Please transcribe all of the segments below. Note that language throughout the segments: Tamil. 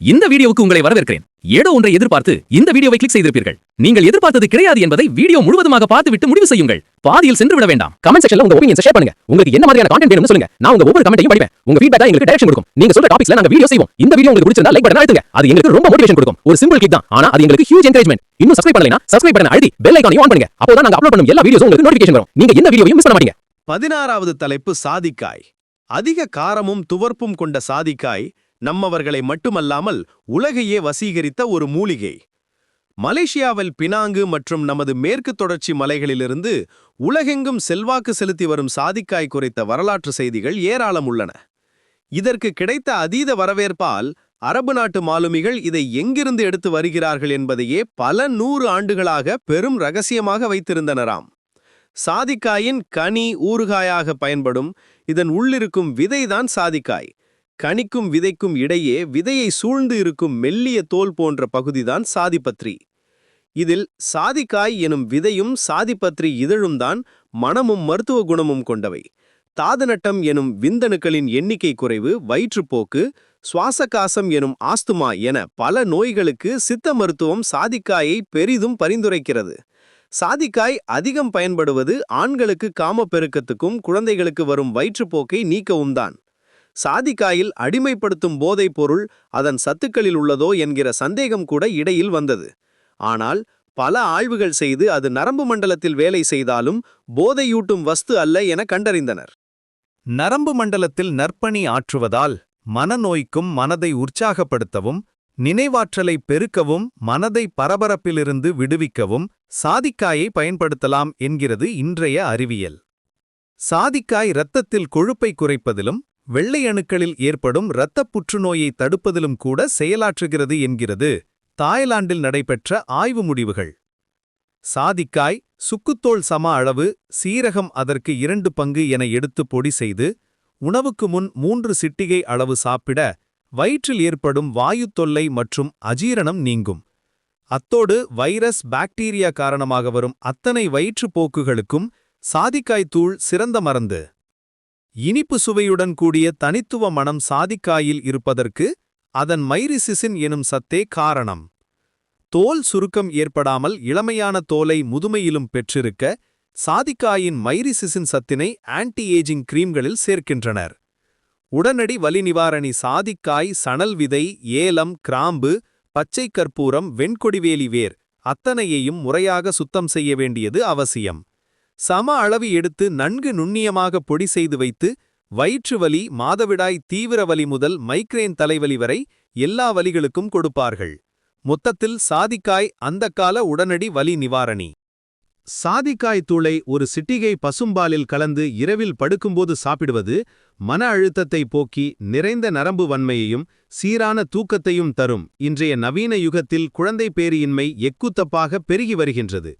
இந்த வீடியோவுக்கு உங்களை வரவேற்கிறேன். ஏதோ ஒன்றை எதிர்பார்த்து இந்த வீடியோவை கிளிக் செய்திருப்பீர்கள். நீங்கள் எதிர்பார்த்தது கிடையாது என்பதை வீடியோ முழுவதுமாக பார்த்துவிட்டு முடிவு செய்யுங்கள். பாதியில் சென்று விட வேண்டாம். கமெண்ட் செக்ஷன்ல உங்க ஒப்பீனியன்ஸ் ஷேர் பண்ணுங்க. உங்களுக்கு என்ன மாதிரியான கான்டென்ட் வேணும்னு சொல்லுங்க. நான் உங்க ஒவ்வொரு கமெண்ட்டையும் படிப்பேன். உங்க ஃபீட்பேக் எங்களுக்கு டைரக்ஷன் கொடுக்கும். நீங்க சொல்ற டாபிக்ஸ்ல நாங்க வீடியோ செய்வோம். இந்த வீடியோ உங்களுக்கு பிடிச்சிருந்தா லைக் பட்டன் அழுத்துங்க. அது எங்களுக்கு ரொம்ப மோட்டிவேஷன் கொடுக்கும். ஒரு சிம்பிள் கிளிக் தான். ஆனா அது எங்களுக்கு ஹியூஜ் என்கரேஜ்மெண்ட் இன்னும் சப்ஸ்கிரைப் பண்ணலைனா சப்ஸ்கிரைப் பட்டன் அழுத்தி பெல் ஐகானையும் ஆன் பண்ணுங்க. அப்போதான் நாங்க அப்லோட் பண்ணும் எல்லா வீடியோஸும் உங்களுக்கு நோட்டிஃபிகேஷன் வரும். நீங்க இந்த வீடியோவையும் மிஸ் பண்ண மாட்டீங்க. பதினாறாவது தலைப்பு சாதிக்காய். அதிக காரமும் துவர்ப்பும் கொண்ட சாதிக்காய் நம்மவர்களை மட்டுமல்லாமல் உலகையே வசீகரித்த ஒரு மூலிகை. மலேசியாவில் பினாங்கு மற்றும் நமது மேற்கு தொடர்ச்சி மலைகளிலிருந்து உலகெங்கும் செல்வாக்கு செலுத்தி வரும் சாதிக்காய் குறித்த வரலாற்று செய்திகள் ஏராளம் உள்ளன. இதற்கு கிடைத்த அதீத வரவேற்பால் அரபு நாட்டு மாலுமிகள் இதை எங்கிருந்து எடுத்து வருகிறார்கள் என்பதையே பல நூறு ஆண்டுகளாக பெரும் ரகசியமாக வைத்திருந்தனராம். சாதிக்காயின் கனி ஊறுகாயாக பயன்படும் இதன் உள்ளிருக்கும் விதைதான் சாதிக்காய். கணிக்கும் விதைக்கும் இடையே விதையை சூழ்ந்து இருக்கும் மெல்லிய தோல் போன்ற பகுதிதான் சாதிப்பத்ரி. இதில் சாதிக்காய் எனும் விதையும் சாதிப்பத்ரி இதழும் தான் மனமும் மருத்துவ குணமும் கொண்டவை. தாதநட்டம் எனும் விந்தணுக்களின் எண்ணிக்கை குறைவு வயிற்றுப்போக்கு சுவாசகாசம் எனும் ஆஸ்துமா என பல நோய்களுக்கு சித்த மருத்துவம் சாதிக்காயை பெரிதும் பரிந்துரைக்கிறது. சாதிக்காய் அதிகம் பயன்படுவது ஆண்களுக்கு காமப்பெருக்கத்துக்கும் குழந்தைகளுக்கு வரும் வயிற்றுப்போக்கை நீக்கவும் தான் சாதிக்காயில் அடிமைப்படுத்தும் போதைப் பொருள் அதன் சத்துக்களில் உள்ளதோ என்கிற சந்தேகம் கூட இடையில் வந்தது. ஆனால் பல ஆய்வுகள் செய்து அது நரம்பு மண்டலத்தில் வேலை செய்தாலும் போதையூட்டும் வஸ்து அல்ல என கண்டறிந்தனர். நரம்பு மண்டலத்தில் நற்பணி ஆற்றுவதால் மனநோய்க்கும் மனதை உற்சாகப்படுத்தவும் நினைவாற்றலை பெருக்கவும் மனதை பரபரப்பிலிருந்து விடுவிக்கவும் சாதிக்காயை பயன்படுத்தலாம் என்கிறது இன்றைய அறிவியல். சாதிக்காய் இரத்தத்தில் கொழுப்பை குறைப்பதிலும் வெள்ளை அணுக்களில் ஏற்படும் இரத்தப் புற்றுநோயை தடுப்பதிலும் கூட செயலாற்றுகிறது என்கிறது தாய்லாந்தில் நடைபெற்ற ஆய்வு முடிவுகள். சாதிக்காய் சுக்குத்தோல் சம அளவு சீரகம் அதற்கு இரண்டு பங்கு என எடுத்து பொடி செய்து உணவுக்கு முன் மூன்று சிட்டிகை அளவு சாப்பிட வயிற்றில் ஏற்படும் வாயுத்தொல்லை மற்றும் அஜீரணம் நீங்கும். அத்தோடு வைரஸ் பாக்டீரியா காரணமாக வரும் அத்தனை வயிற்றுப்போக்குகளுக்கும் சாதிக்காய் தூள் சிறந்த மருந்து. இனிப்பு சுவையுடன் கூடிய தனித்துவ மனம் சாதிக்காயில் இருப்பதற்கு அதன் மைரிசிசின் எனும் சத்தே காரணம். தோல் சுருக்கம் ஏற்படாமல் இளமையான தோலை முதுமையிலும் பெற்றிருக்க சாதிக்காயின் மைரிசிசின் சத்தினை ஆன்டி ஏஜிங் கிரீம்களில் சேர்க்கின்றனர். உடனடி வலி நிவாரணி சாதிக்காய் சணல் விதை ஏலம் கிராம்பு பச்சை கற்பூரம் வெண்கொடிவேலி வேர் அத்தனையையும் முறையாக சுத்தம் செய்ய வேண்டியது அவசியம். சம அளவு எடுத்து நன்கு நுண்ணியமாக பொடி செய்து வைத்து வயிற்று வலி மாதவிடாய் தீவிர வலி முதல் மைக்ரேன் தலைவலி வரை எல்லா வலிகளுக்கும் கொடுப்பார்கள். மொத்தத்தில் சாதிக்காய் அந்தக்கால உடனடி வலி நிவாரணி. சாதிக்காய் தூளை ஒரு சிட்டிகை பசும்பாலில் கலந்து இரவில் படுக்கும்போது சாப்பிடுவது மன அழுத்தத்தை போக்கி நிறைந்த நரம்பு வன்மையையும் சீரான தூக்கத்தையும் தரும். இன்றைய நவீன யுகத்தில் குழந்தை பேரியின்மை எக்குத்தப்பாக பெருகி வருகின்றது.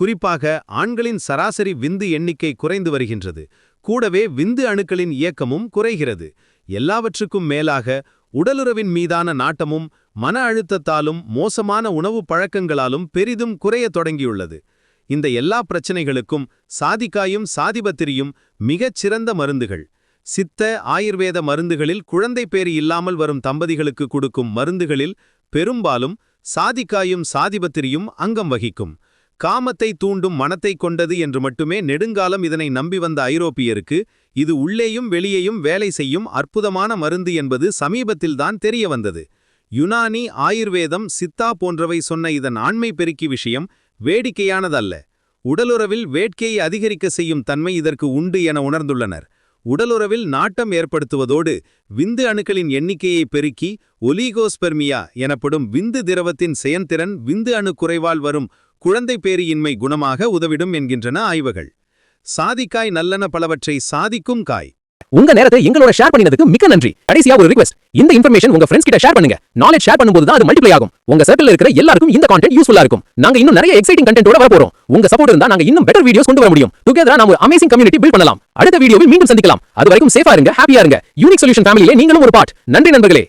குறிப்பாக ஆண்களின் சராசரி விந்து எண்ணிக்கை குறைந்து வருகின்றது. கூடவே விந்து அணுக்களின் இயக்கமும் குறைகிறது. எல்லாவற்றுக்கும் மேலாக உடலுறவின் மீதான நாட்டமும் மன அழுத்தத்தாலும் மோசமான உணவு பழக்கங்களாலும் பெரிதும் குறையத் தொடங்கியுள்ளது. இந்த எல்லா பிரச்சனைகளுக்கும் சாதிக்காயும் சாதிபத்திரியும் மிகச் சிறந்த மருந்துகள். சித்த ஆயுர்வேத மருந்துகளில் குழந்தை பேறு இல்லாமல் வரும் தம்பதிகளுக்கு கொடுக்கும் மருந்துகளில் பெரும்பாலும் சாதிக்காயும் சாதிபத்திரியும் அங்கம் வகிக்கும். காமத்தை தூண்டும் மனத்தை கொண்டது என்று மட்டுமே நெடுங்காலம் இதனை நம்பி வந்த ஐரோப்பியருக்கு இது உள்ளேயும் வெளியேயும் வேலை செய்யும் அற்புதமான மருந்து என்பது சமீபத்தில்தான் தெரிய வந்தது. யுனானி ஆயுர்வேதம் சித்தா போன்றவை சொன்ன இதன் ஆண்மை பெருக்கி விஷயம் வேடிக்கையானதல்ல. உடலுறவில் வேட்கையை அதிகரிக்க செய்யும் தன்மை இதற்கு உண்டு என உணர்ந்துள்ளனர். உடலுறவில் நாட்டம் ஏற்படுத்துவதோடு விந்து அணுக்களின் எண்ணிக்கையை பெருக்கி ஒலிகோஸ்பெர்மியா எனப்படும் விந்து திரவத்தின் செயன்திறன் விந்து அணு குறைவால் வரும் குழந்தை பேரியின்மை குணமாக உதவிடும் என்கின்றன ஆய்வுகள். சாதிக்காய் நல்லன பலவற்றை சாதிக்கும் காய். உங்க நேரத்தை எங்களோட ஷேர் பண்ணினதுக்கு மிக்க நன்றி. கடைசியா ஒரு ரிக்வெஸ்ட் இந்த இன்ஃபர்மேஷன் உங்க ஃப்ரெண்ட்ஸ் கிட்ட ஷேர் பண்ணுங்க. நாலேஜ் ஷேர் பண்ணும்போது தான் அது மல்டிப்ளை ஆகும். உங்க சர்க்கிள் இருக்கிற எல்லாருக்கும் இந்த கான்டென்ட் யூஸ்ஃபுல்லா இருக்கும். நாங்க இன்னும் நிறைய எக்ஸைட்டிங் கண்டென்ட்டோட வர போறோம் உங்க சப்போர்ட் இருந்தா நாங்க இன்னும் பெட்டர் வீடியோஸ் கொண்டு வர முடியும். டுகெதரா நாம அமேசிங் கம்யூனிட்டி பில்ட் பண்ணலாம். அடுத்த வீடியோவில் மீண்டும் சந்திக்கலாம். அது வரைக்கும் சேஃபா இருங்க ஹாப்பியா இருங்க. யூனிக் சொல்யூஷன் ஃபேமிலியே நீங்களும் ஒரு பார்ட் நன்றி நண்பர்களே.